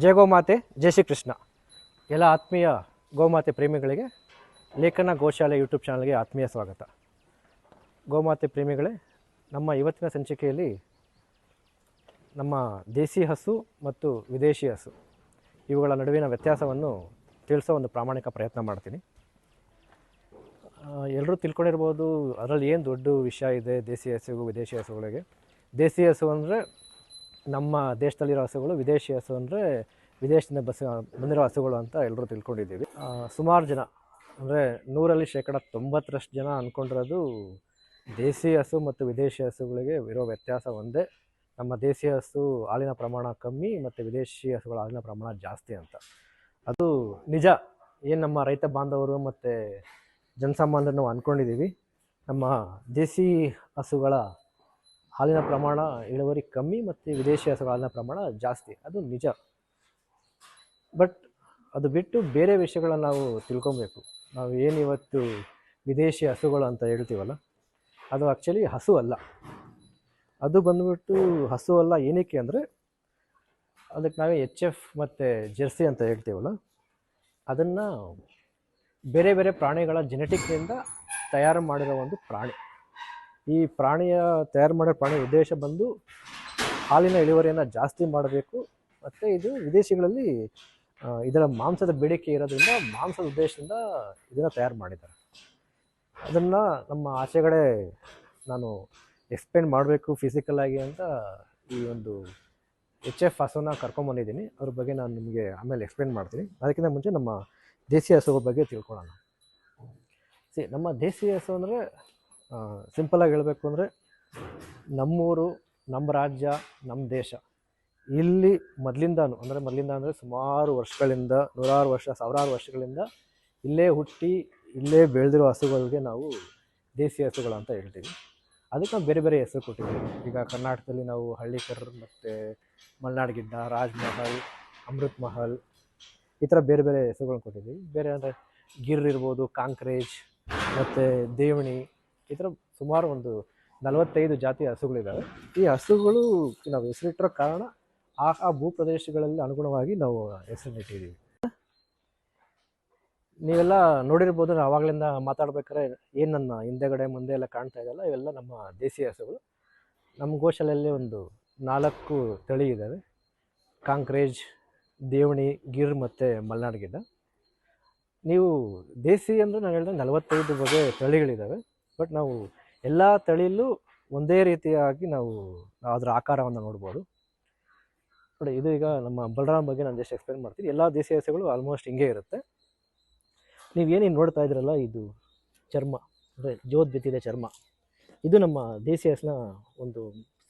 ಜಯ ಗೋಮಾತೆ, ಜಯ ಶ್ರೀ ಕೃಷ್ಣ ಎಲ್ಲ ಆತ್ಮೀಯ ಗೋಮಾತೆ ಪ್ರೇಮಿಗಳಿಗೆ ಲೇಖನ ಗೋಶಾಲೆ ಯೂಟ್ಯೂಬ್ ಚಾನಲ್ಗೆ ಆತ್ಮೀಯ ಸ್ವಾಗತ. ಗೋಮಾತೆ ಪ್ರೇಮಿಗಳೇ, ನಮ್ಮ ಇವತ್ತಿನ ಸಂಚಿಕೆಯಲ್ಲಿ ನಮ್ಮ ದೇಸಿ ಹಸು ಮತ್ತು ವಿದೇಶಿ ಹಸು ಇವುಗಳ ನಡುವಿನ ವ್ಯತ್ಯಾಸವನ್ನು ತಿಳಿಸೋ ಒಂದು ಪ್ರಾಮಾಣಿಕ ಪ್ರಯತ್ನ ಮಾಡ್ತೀನಿ. ಎಲ್ಲರೂ ತಿಳ್ಕೊಂಡಿರ್ಬೋದು ಅದರಲ್ಲಿ ಏನು ದೊಡ್ಡ ವಿಷಯ ಇದೆ ದೇಸಿ ಹಸುಗೂ ವಿದೇಶಿ ಹಸುಗಳಿಗೆ. ದೇಸಿ ಹಸು ಅಂದರೆ ನಮ್ಮ ದೇಶದಲ್ಲಿರೋ ಹಸುಗಳು ವಿದೇಶಿ ಹಸು ಅಂದರೆ ವಿದೇಶದಿಂದ ಬಸ್, ಬಂದಿರೋ ಹಸುಗಳು ಅಂತ ಎಲ್ಲರೂ ತಿಳ್ಕೊಂಡಿದ್ದೀವಿ. ಸುಮಾರು ಜನ, ಅಂದರೆ ನೂರಲ್ಲಿ ಶೇಕಡ ತೊಂಬತ್ತರಷ್ಟು ಜನ ಅಂದ್ಕೊಂಡಿರೋದು ದೇಸಿ ಹಸು ಮತ್ತು ವಿದೇಶಿ ಹಸುಗಳಿಗೆ ಇರೋ ವ್ಯತ್ಯಾಸ ಒಂದೇ. ನಮ್ಮ ದೇಸಿ ಹಸು ಹಾಲಿನ ಪ್ರಮಾಣ ಕಮ್ಮಿ ಮತ್ತು ವಿದೇಶಿ ಹಸುಗಳ ಹಾಲಿನ ಪ್ರಮಾಣ ಜಾಸ್ತಿ ಅಂತ. ಅದು ನಿಜ. ಏನು ನಮ್ಮ ರೈತ ಬಾಂಧವರು ಮತ್ತು ಜನಸಾಮಾನ್ಯರು ನಾವು ಅಂದ್ಕೊಂಡಿದ್ದೀವಿ ನಮ್ಮ ದೇಸಿ ಹಸುಗಳ ಹಾಲಿನ ಪ್ರಮಾಣ ಇಳುವರಿ ಕಮ್ಮಿ ಮತ್ತು ವಿದೇಶಿ ಹಾಲಿನ ಪ್ರಮಾಣ ಜಾಸ್ತಿ. ಅದು ನಿಜ. ಬಟ್ ಅದು ಬಿಟ್ಟು ಬೇರೆ ವಿಷಯಗಳನ್ನು ನಾವು ತಿಳ್ಕೊಬೇಕು. ನಾವು ಏನು ಇವತ್ತು ವಿದೇಶಿ ಹಸುಗಳು ಅಂತ ಹೇಳ್ತೀವಲ್ಲ, ಅದು ಆ್ಯಕ್ಚುಲಿ ಹಸು ಅಲ್ಲ. ಅದು ಬಂದ್ಬಿಟ್ಟು ಹಸು ಅಲ್ಲ ಏನಕ್ಕೆ ಅಂದರೆ, ಅದಕ್ಕೆ ನಾವೇ ಎಚ್ ಎಫ್ ಮತ್ತು ಜೆರ್ಸಿ ಅಂತ ಹೇಳ್ತೀವಲ್ಲ, ಅದನ್ನು ಬೇರೆ ಬೇರೆ ಪ್ರಾಣಿಗಳ ಜೆನೆಟಿಕ್ನಿಂದ ತಯಾರು ಮಾಡಿರೋ ಒಂದು ಪ್ರಾಣಿ. ಈ ಪ್ರಾಣಿಯ ತಯಾರು ಮಾಡೋ ಪ್ರಾಣಿ ಉದ್ದೇಶ ಬಂದು ಹಾಲಿನ ಇಳುವರಿಯನ್ನು ಜಾಸ್ತಿ ಮಾಡಬೇಕು. ಮತ್ತು ಇದು ವಿದೇಶಿಗಳಲ್ಲಿ ಇದರ ಮಾಂಸದ ಬೇಡಿಕೆ ಇರೋದ್ರಿಂದ ಮಾಂಸದ ಉದ್ದೇಶದಿಂದ ಇದನ್ನು ತಯಾರು ಮಾಡಿದ್ದಾರೆ. ಅದನ್ನು ನಮ್ಮ ಆಚೆಗಡೆ ನಾನು ಎಕ್ಸ್ಪ್ಲೇನ್ ಮಾಡಬೇಕು ಫಿಸಿಕಲಾಗಿ ಅಂತ ಈ ಒಂದು ಎಚ್ ಎಫ್ ಹಸುನ ಕರ್ಕೊಂಬಂದಿದ್ದೀನಿ ಅದ್ರ ಬಗ್ಗೆ ನಾನು ನಿಮಗೆ ಆಮೇಲೆ ಎಕ್ಸ್ಪ್ಲೇನ್ ಮಾಡ್ತೀನಿ. ಅದಕ್ಕಿಂತ ಮುಂಚೆ ನಮ್ಮ ದೇಸಿ ಹಸುಗಳ ಬಗ್ಗೆ ತಿಳ್ಕೊಳ್ಳೋಣ. ಸಿ ನಮ್ಮ ದೇಸಿ ಹಸು ಅಂದರೆ ಸಿಂಪಲಾಗಿ ಹೇಳಬೇಕು ಅಂದರೆ ನಮ್ಮೂರು ನಮ್ಮ ರಾಜ್ಯ ನಮ್ಮ ದೇಶ. ಇಲ್ಲಿ ಮೊದಲಿಂದಾನು, ಅಂದರೆ ಮೊದಲಿಂದ ಅಂದರೆ ಸುಮಾರು ವರ್ಷಗಳಿಂದ, ನೂರಾರು ವರ್ಷ, ಸಾವಿರಾರು ವರ್ಷಗಳಿಂದ ಇಲ್ಲೇ ಹುಟ್ಟಿ, ಇಲ್ಲೇ ಬೆಳೆದಿರೋ ಹಸುಗಳಿಗೆ ನಾವು ದೇಸಿ ಹಸುಗಳು ಅಂತ ಹೇಳ್ತೀವಿ. ಅದಕ್ಕೆ ನಾವು ಬೇರೆ ಬೇರೆ ಹೆಸರು ಕೊಟ್ಟಿದ್ದೀವಿ. ಈಗ ಕರ್ನಾಟಕದಲ್ಲಿ ನಾವು ಹಳ್ಳಿಕರ್ ಮತ್ತು ಮಲೆನಾಡು ಗಿಡ್ಡ ರಾಜ್ಮಹಲ್ ಅಮೃತ್ ಮಹಲ್ ಈ ಥರ ಬೇರೆ ಬೇರೆ ಹೆಸರುಗಳನ್ನ ಕೊಟ್ಟಿದ್ದೀವಿ. ಬೇರೆ ಅಂದರೆ ಗಿರ್ ಇರ್ಬೋದು, ಕಾಂಕ್ರೇಜ್ ಮತ್ತು ದೇವಣಿ ಈ ಥರ ಸುಮಾರು ಒಂದು ನಲವತ್ತೈದು ಜಾತಿಯ ಹಸುಗಳಿದ್ದಾವೆ ಈ ಹಸುಗಳು ನಾವು ಹೆಸರಿಟ್ಟಿರೋ ಕಾರಣ ಆ ಆ ಭೂಪ್ರದೇಶಗಳಲ್ಲಿ ಅನುಗುಣವಾಗಿ ನಾವು ಹೆಸರಿಟ್ಟಿದ್ದೀವಿ. ನೀವೆಲ್ಲ ನೋಡಿರ್ಬೋದು, ನಾವು ಆವಾಗಲಿಂದ ಮಾತಾಡ್ಬೇಕಾದ್ರೆ ಏನು ನನ್ನ ಹಿಂದೆಗಡೆ ಮುಂದೆ ಎಲ್ಲ ಕಾಣ್ತಾ ಇದೆಯಲ್ಲ, ಇವೆಲ್ಲ ನಮ್ಮ ದೇಸಿ ಹಸುಗಳು. ನಮ್ಮ ಗೋಶಾಲೆಯಲ್ಲಿ ಒಂದು ನಾಲ್ಕು ತಳಿ ಇದ್ದಾವೆ ಕಾಂಕ್ರೇಜ್, ದೇವಣಿ, ಗಿರ್ ಮತ್ತು ಮಲ್ನಾಡ್ ಗಿಡ್ಡ ನೀವು ದೇಸಿ ಅಂದರೆ ನಾನು ಹೇಳಿದ್ರೆ ನಲವತ್ತೈದು ಬಗೆ ತಳಿಗಳಿದ್ದಾವೆ ಬಟ್ ನಾವು ಎಲ್ಲ ತಳಿಯಲ್ಲೂ ಒಂದೇ ರೀತಿಯಾಗಿ ನಾವು ಅದರ ಆಕಾರವನ್ನು ನೋಡ್ಬೋದು. ನೋಡಿ, ಇದು ಈಗ ನಮ್ಮ ಬಲರಾಮ್ ಬಗ್ಗೆ ನಾನು ಜಸ್ಟ್ ಎಕ್ಸ್ಪ್ಲೇನ್ ಮಾಡ್ತೀನಿ. ಎಲ್ಲ ದೇಸಿ ಹಸುಗಳು ಆಲ್ಮೋಸ್ಟ್ ಹಿಂಗೆ ಇರುತ್ತೆ. ನೀವು ಏನೇನು ನೋಡ್ತಾ ಇದ್ರಲ್ಲ, ಇದು ಚರ್ಮ, ಅಂದರೆ ಜೋತ್ ಬಿತ್ತಿದೆ ಚರ್ಮ. ಇದು ನಮ್ಮ ದೇಸಿ ಹಸಿನ ಒಂದು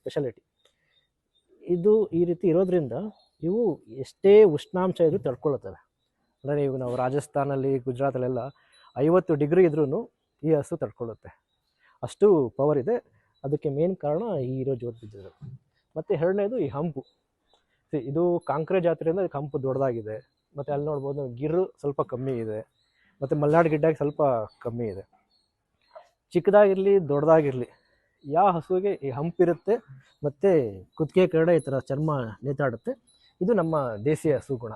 ಸ್ಪೆಷಾಲಿಟಿ ಇದು ಈ ರೀತಿ ಇರೋದ್ರಿಂದ ಇವು ಎಷ್ಟೇ ಉಷ್ಣಾಂಶ ಇದ್ರೂ ತಡ್ಕೊಳ್ಳುತ್ತವೆ ಅಂದರೆ ಇವಾಗ ನಾವು ರಾಜಸ್ಥಾನಲ್ಲಿ ಗುಜರಾತಲ್ಲೆಲ್ಲ ಐವತ್ತು ಡಿಗ್ರಿ ಇದ್ರೂ ಈ ಹಸು ತಡ್ಕೊಳ್ಳುತ್ತೆ ಅಷ್ಟು ಪವರ್ ಇದೆ. ಅದಕ್ಕೆ ಮೇನ್ ಕಾರಣ ಈ ಹೀರೋ ಜೋತ್ ಮತ್ತು ಎರಡನೇದು ಈ ಹಂಪು. ಇದು ಕಾಂಕ್ರೆ ಜಾತ್ರೆಯಿಂದ ಇದಕ್ಕೆ ಹಂಪು ದೊಡ್ಡದಾಗಿದೆ. ಮತ್ತು ಅಲ್ಲಿ ನೋಡ್ಬೋದು ಗಿರು ಸ್ವಲ್ಪ ಕಮ್ಮಿ ಇದೆ. ಮತ್ತು ಮಲೆನಾಡು ಗಿಡ್ಡಾಗಿ ಸ್ವಲ್ಪ ಕಮ್ಮಿ ಇದೆ. ಚಿಕ್ಕದಾಗಿರಲಿ, ದೊಡ್ಡದಾಗಿರಲಿ ಯಾವ ಹಸುವಿಗೆ ಈ ಹಂಪಿರುತ್ತೆ ಮತ್ತು ಕುತ್ತಿಗೆ ಕರಡ ಈ ಥರ ಚರ್ಮ ನೇತಾಡುತ್ತೆ. ಇದು ನಮ್ಮ ದೇಶೀಯ ಹಸು ಗುಣ.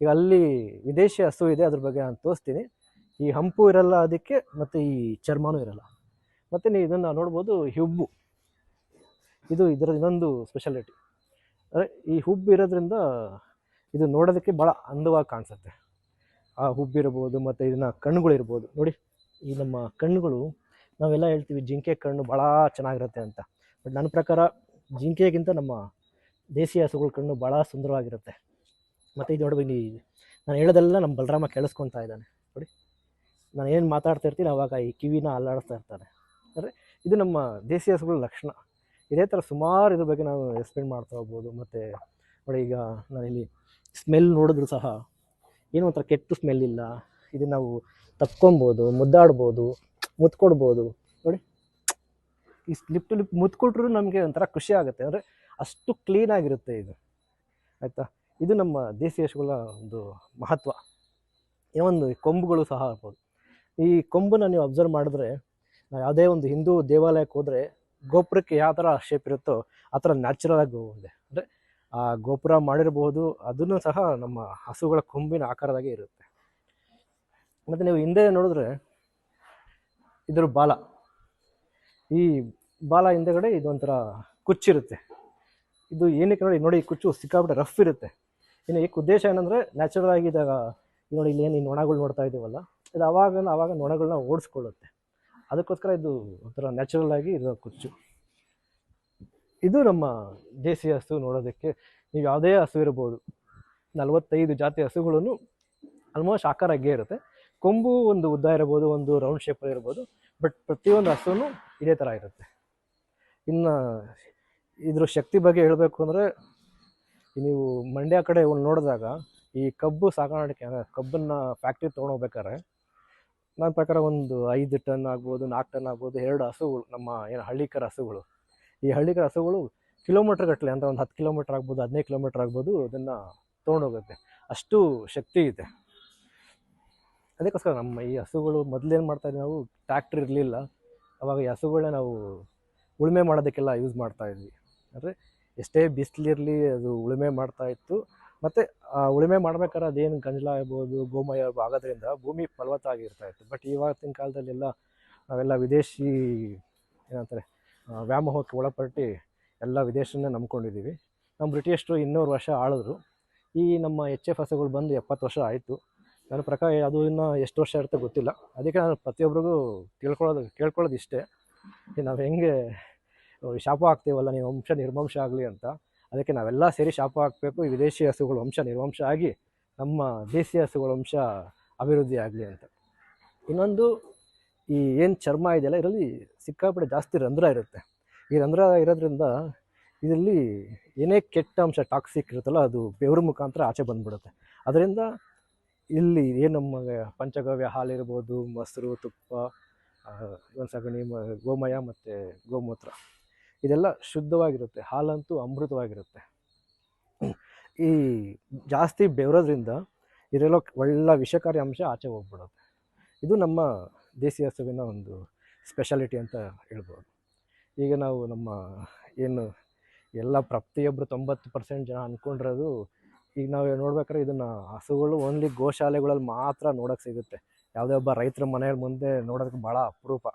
ಈಗ ಅಲ್ಲಿ ವಿದೇಶಿ ಹಸು ಇದೆ, ಅದ್ರ ಬಗ್ಗೆ ನಾನು ತೋರಿಸ್ತೀನಿ. ಈ ಹಂಪು ಇರಲ್ಲ ಅದಕ್ಕೆ, ಮತ್ತು ಈ ಚರ್ಮನೂ ಇರಲ್ಲ. ಮತ್ತು ನೀವು ಇದನ್ನು ನೋಡ್ಬೋದು ಹುಬ್ಬು. ಇದು ಇದರ ಇನ್ನೊಂದು ಸ್ಪೆಷಾಲಿಟಿ ಅಂದರೆ ಈ ಹುಬ್ಬು ಇರೋದ್ರಿಂದ ಇದು ನೋಡೋದಕ್ಕೆ ಭಾಳ ಅಂದವಾಗಿ ಕಾಣಿಸುತ್ತೆ. ಆ ಹುಬ್ಬಿರ್ಬೋದು ಮತ್ತು ಇದನ್ನ ಕಣ್ಣುಗಳಿರ್ಬೋದು ನೋಡಿ, ಈ ನಮ್ಮ ಕಣ್ಣುಗಳು, ನಾವೆಲ್ಲ ಹೇಳ್ತೀವಿ ಜಿಂಕೆ ಕಣ್ಣು ಭಾಳ ಚೆನ್ನಾಗಿರುತ್ತೆ ಅಂತ. ಬಟ್ ನನ್ನ ಪ್ರಕಾರ ಜಿಂಕೆಗಿಂತ ನಮ್ಮ ದೇಸಿ ಹಸುಗಳ ಕಣ್ಣು ಭಾಳ ಸುಂದರವಾಗಿರುತ್ತೆ. ಮತ್ತು ಇದು ನೋಡ್ಬೇಕು, ನೀ ನಾನು ಹೇಳೋದೆಲ್ಲ ನಮ್ಮ ಬಲರಾಮ ಕೇಳಿಸ್ಕೊತಾ ಇದ್ದಾನೆ. ನೋಡಿ ನಾನು ಏನು ಮಾತಾಡ್ತಾ ಇರ್ತೀನಿ, ಅವಾಗ ಈ ಕಿವಿನ ಅಲ್ಲಾಡಿಸ್ತಾ ಇರ್ತಾನೆ. ಅಂದರೆ ಇದು ನಮ್ಮ ದೇಸಿ ಹಸುಗಳ ಲಕ್ಷಣ. ಇದೇ ಥರ ಸುಮಾರು ಇದ್ರ ಬಗ್ಗೆ ನಾವು ಎಕ್ಸ್ಪ್ಲೇನ್ ಮಾಡ್ತಾ ಹೋಗ್ಬೋದು. ಮತ್ತು ನೋಡಿ ಈಗ ನಾನಿಲ್ಲಿ ಸ್ಮೆಲ್ ನೋಡಿದ್ರು ಸಹ ಏನೋ ಒಂಥರ ಕೆಟ್ಟು ಸ್ಮೆಲ್ ಇಲ್ಲ. ಇದು ನಾವು ತಪ್ಕೊಬೋದು ಮುದ್ದಾಡ್ಬೋದು ಮುತ್ತು ಕೊಡ್ಬೋದು ನೋಡಿ. ಈ ಲಿಪ್ ಟು ಲಿಪ್ ಮುತ್ತು ಕೊಟ್ಟರು ನಮಗೆ ಒಂಥರ ಖುಷಿ ಆಗುತ್ತೆ. ಅಂದರೆ ಅಷ್ಟು ಕ್ಲೀನಾಗಿರುತ್ತೆ ಇದು. ಆಯಿತಾ? ಇದು ನಮ್ಮ ದೇಸಿ ಹಸುಗಳ ಒಂದು ಮಹತ್ವ. ಈ ಕೊಂಬುಗಳು ಸಹ ಆಗ್ಬೋದು. ಈ ಕೊಂಬನ್ನು ನೀವು ಅಬ್ಸರ್ವ್ ಮಾಡಿದ್ರೆ ಯಾವುದೇ ಒಂದು ಹಿಂದೂ ದೇವಾಲಯಕ್ಕೆ ಹೋದರೆ ಗೋಪುರಕ್ಕೆ ಯಾವ ಥರ ಶೇಪ್ ಇರುತ್ತೋ ಆ ಥರ ನ್ಯಾಚುರಲ್ ಆಗಿ ಇದೆ ಅಂದರೆ ಆ ಗೋಪುರ ಮಾಡಿರಬಹುದು ಅದನ್ನು ಸಹ ನಮ್ಮ ಹಸುಗಳ ಕೊಂಬಿನ ಆಕಾರದಾಗೆ ಇರುತ್ತೆ. ಮತ್ತು ನೀವು ಹಿಂದೆ ನೋಡಿದ್ರೆ ಇದ್ರ ಬಾಲ. ಈ ಬಾಲ ಹಿಂದೆಗಡೆ ಇದೊಂಥರ ಕುಚ್ಚಿರುತ್ತೆ ಇದು ಏನಕ್ಕೆ ನೋಡಿ ನೋಡಿ ಈ ಕುಚ್ಚು ಸಿಕ್ಕಾಬಿಟ್ಟು ರಫ್ ಇರುತ್ತೆ. ಇನ್ನು ಈ ಉದ್ದೇಶ ಏನಂದರೆ ನ್ಯಾಚುರಲ್ ಆಗಿ ಇದಾಗ ನೋಡಿ ಇಲ್ಲಿ ಏನು ಈ ನೊಣಗಳು ನೋಡ್ತಾ ಇದ್ದೀವಲ್ಲ ಇದು ಅವಾಗ ಅವಾಗ ನೊಣಗಳನ್ನ ಓಡಿಸ್ಕೊಳ್ಳುತ್ತೆ. ಅದಕ್ಕೋಸ್ಕರ ಇದು ಒಂಥರ ನ್ಯಾಚುರಲ್ ಆಗಿ ಇರೋ ಕುಚ್ಚು. ಇದು ನಮ್ಮ ದೇಸಿ ಹಸು ನೋಡೋದಕ್ಕೆ ನೀವು ಯಾವುದೇ ಹಸು ಇರ್ಬೋದು, ನಲವತ್ತೈದು ಜಾತಿ ಹಸುಗಳನ್ನು ಆಲ್ಮೋಸ್ಟ್ ಆಕಾರ ಇರುತ್ತೆ. ಕೊಂಬು ಒಂದು ಉದ್ದ ಇರ್ಬೋದು, ಒಂದು ರೌಂಡ್ ಶೇಪಲ್ಲಿ ಇರ್ಬೋದು ಬಟ್ ಪ್ರತಿಯೊಂದು ಹಸುನು ಇದೇ ಥರ ಇರುತ್ತೆ. ಇನ್ನು ಇದ್ರ ಶಕ್ತಿ ಬಗ್ಗೆ ಹೇಳಬೇಕು ಅಂದರೆ ನೀವು ಮಂಡ್ಯ ಕಡೆ ಒಂದು ನೋಡಿದಾಗ ಈ ಕಬ್ಬು ಸಾಗಾಣಿಕೆ ಅಂದರೆ ಕಬ್ಬನ್ನು ಫ್ಯಾಕ್ಟ್ರಿ ತೊಗೊಂಡೋಗ್ಬೇಕಾದ್ರೆ ನನ್ನ ಪ್ರಕಾರ ಒಂದು ಐದು ಟನ್ ಆಗ್ಬೋದು, ನಾಲ್ಕು ಟನ್ ಆಗ್ಬೋದು, ಎರಡು ಹಸುಗಳು, ನಮ್ಮ ಏನು ಹಳ್ಳಿಕರ ಹಸುಗಳು. ಈ ಹಳ್ಳಿಕರ ಹಸುಗಳು ಕಿಲೋಮೀಟ್ರ್ ಗಟ್ಟಲೆ, ಅಂದರೆ ಒಂದು ಹತ್ತು ಕಿಲೋಮೀಟ್ರ್ ಆಗ್ಬೋದು, ಹದಿನೈದು ಕಿಲೋಮೀಟ್ರ್ ಆಗ್ಬೋದು, ಅದನ್ನು ತೊಗೊಂಡೋಗುತ್ತೆ. ಅಷ್ಟು ಶಕ್ತಿ ಇದೆ. ಅದಕ್ಕೋಸ್ಕರ ನಮ್ಮ ಈ ಹಸುಗಳು ಮೊದಲೇನು ಮಾಡ್ತಾಯಿದ್ವಿ ನಾವು ಟ್ಯಾಕ್ಟ್ರ್ ಇರಲಿಲ್ಲ. ಅವಾಗ ಈ ಹಸುಗಳನ್ನ ನಾವು ಉಳುಮೆ ಮಾಡೋದಕ್ಕೆಲ್ಲ ಯೂಸ್ ಮಾಡ್ತಾಯಿದ್ವಿ ಅಂದರೆ ಎಷ್ಟೇ ಬಿಸಿಲಿರಲಿ ಅದು ಉಳುಮೆ ಮಾಡ್ತಾ ಇತ್ತು. ಮತ್ತು ಉಳುಮೆ ಮಾಡ್ಬೇಕಾದ್ರೆ ಅದೇನು ಗಂಜಲ ಆಗ್ಬೋದು, ಗೋಮಯ ಆಗೋದ್ರಿಂದ ಭೂಮಿ ಫಲವತ್ತಾಗಿರ್ತಾ ಇತ್ತು. ಬಟ್ ಇವಾಗಿನ ಕಾಲದಲ್ಲೆಲ್ಲ ನಾವೆಲ್ಲ ವಿದೇಶಿ, ಏನಂತಾರೆ ವ್ಯಾಮೋಹಕ್ಕೆ ಒಳಪಟ್ಟು ಎಲ್ಲ ವಿದೇಶನೇ ನಂಬ್ಕೊಂಡಿದ್ದೀವಿ. ನಮ್ಮ ಬ್ರಿಟಿಷರು ಇನ್ನೂರು ವರ್ಷ ಆಳಿದ್ರು. ಈ ನಮ್ಮ ಎಚ್ ಎಫ್ ಹಸುಗಳು ಬಂದು ಎಪ್ಪತ್ತು ವರ್ಷ ಆಯಿತು. ನನ್ನ ಪ್ರಕಾರ ಅದು ಇನ್ನೂ ಎಷ್ಟು ವರ್ಷ ಇರುತ್ತೆ ಗೊತ್ತಿಲ್ಲ. ಅದಕ್ಕೆ ನಾನು ಪ್ರತಿಯೊಬ್ಬರಿಗೂ ತಿಳ್ಕೊಳ್ಳೋದು ಕೇಳ್ಕೊಳ್ಳೋದು ಇಷ್ಟೇ ನಾವು ಹೆಂಗೆ ಶಾಪ ಆಗ್ತೀವಲ್ಲ ನೀವು ವಂಶ ನಿರ್ವಂಶ ಆಗಲಿ ಅಂತ. ಅದಕ್ಕೆ ನಾವೆಲ್ಲ ಸೇರಿ ಶಾಪ ಹಾಕಬೇಕು. ವಿದೇಶಿ ಹಸುಗಳ ವಂಶ ನಿರ್ವಂಶ ಆಗಿ ನಮ್ಮ ದೇಸಿ ಹಸುಗಳ ವಂಶ ಅಭಿವೃದ್ಧಿ ಆಗಲಿ ಅಂತ. ಇನ್ನೊಂದು ಈ ಏನು ಚರ್ಮ ಇದೆಯಲ್ಲ, ಇದರಲ್ಲಿ ಸಿಕ್ಕಾಪಟ್ಟೆ ಜಾಸ್ತಿ ರಂಧ್ರ ಇರುತ್ತೆ. ಈ ರಂಧ್ರ ಇರೋದ್ರಿಂದ ಇದರಲ್ಲಿ ಏನೇ ಕೆಟ್ಟ ಅಂಶ ಟಾಕ್ಸಿಕ್ ಇರುತ್ತಲ್ಲ, ಅದು ಬೆವರು ಮುಖಾಂತರ ಆಚೆ ಬಂದ್ಬಿಡುತ್ತೆ. ಅದರಿಂದ ಇಲ್ಲಿ ಏನು ನಮ್ಮ ಪಂಚಗವ್ಯ ಹಾಲಿರ್ಬೋದು ಮೊಸರು, ತುಪ್ಪ ಇವನ್ ಸಗಣಿ ಗೋಮಯ ಮತ್ತು ಗೋಮೂತ್ರ. ಇದೆಲ್ಲ ಶುದ್ಧವಾಗಿರುತ್ತೆ, ಹಾಲಂತೂ ಅಮೃತವಾಗಿರುತ್ತೆ. ಈ ಜಾಸ್ತಿ ಬೆವರೋದ್ರಿಂದ ಇದೆಲ್ಲ ಒಳ್ಳೆ ವಿಷಕಾರಿ ಅಂಶ ಆಚೆ ಹೋಗ್ಬಿಡುತ್ತೆ. ಇದು ನಮ್ಮ ದೇಸಿ ಹಸುವಿನ ಒಂದು ಸ್ಪೆಷಾಲಿಟಿ ಅಂತ ಹೇಳ್ಬೋದು. ಈಗ ನಾವು ನಮ್ಮ ಏನು ಎಲ್ಲ ಪ್ರತಿಯೊಬ್ಬರು ತೊಂಬತ್ತು ಪರ್ಸೆಂಟ್ ಜನ ಅಂದ್ಕೊಂಡಿರೋದು ಈಗ ನಾವು ನೋಡ್ಬೇಕಾದ್ರೆ ಇದನ್ನು ಹಸುಗಳು ಓನ್ಲಿ ಗೋಶಾಲೆಗಳಲ್ಲಿ ಮಾತ್ರ ನೋಡೋಕ್ಕೆ ಸಿಗುತ್ತೆ. ಯಾವುದೇ ಒಬ್ಬ ರೈತರ ಮನೆಯ ಮುಂದೆ ನೋಡೋದಕ್ಕೆ ಭಾಳ ಅಪರೂಪ.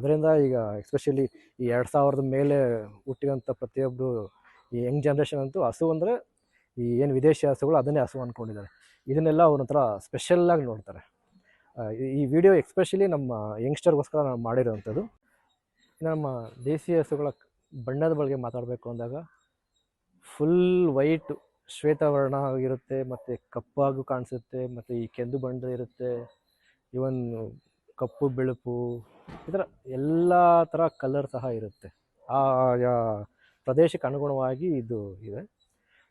ಅದರಿಂದ ಈಗ ಎಸ್ಪೆಷಲಿ ಈ ಎರಡು ಸಾವಿರದ ಮೇಲೆ ಹುಟ್ಟಿದಂಥ ಪ್ರತಿಯೊಬ್ಬರು ಈ ಯಂಗ್ ಜನ್ರೇಷನ್ ಅಂತೂ ಹಸು ಅಂದರೆ ಈ ಏನು ವಿದೇಶಿ ಹಸುಗಳು ಅದನ್ನೇ ಹಸು ಅಂದ್ಕೊಂಡಿದ್ದಾರೆ ಇದನ್ನೆಲ್ಲ ಒಂಥರ ಸ್ಪೆಷಲ್ಲಾಗಿ ನೋಡ್ತಾರೆ. ಈ- ವಿಡಿಯೋ ಎಕ್ಸ್ಪೆಷಲಿ ನಮ್ಮ ಯಂಗ್ಸ್ಟರ್ಗೋಸ್ಕರ ನಾನು ಮಾಡಿರೋವಂಥದ್ದು. ನಮ್ಮ ದೇಸಿ ಹಸುಗಳ ಬಣ್ಣದ ಬಗ್ಗೆ ಮಾತಾಡಬೇಕು ಅಂದಾಗ ಫುಲ್ ವೈಟ್ ಶ್ವೇತವರ್ಣ ಆಗಿರುತ್ತೆ, ಮತ್ತು ಕಪ್ಪಾಗೂ ಕಾಣಿಸುತ್ತೆ, ಮತ್ತು ಈ ಕೆಂದು ಬಣ್ಣ ಇರುತ್ತೆ ಇವನ್ ಕಪ್ಪು, ಬಿಳುಪು, ಈ ಥರ ಎಲ್ಲ ಥರ ಕಲರ್ ಸಹ ಇರುತ್ತೆ. ಆ ಪ್ರದೇಶಕ್ಕೆ ಅನುಗುಣವಾಗಿ ಇದು ಇದೆ.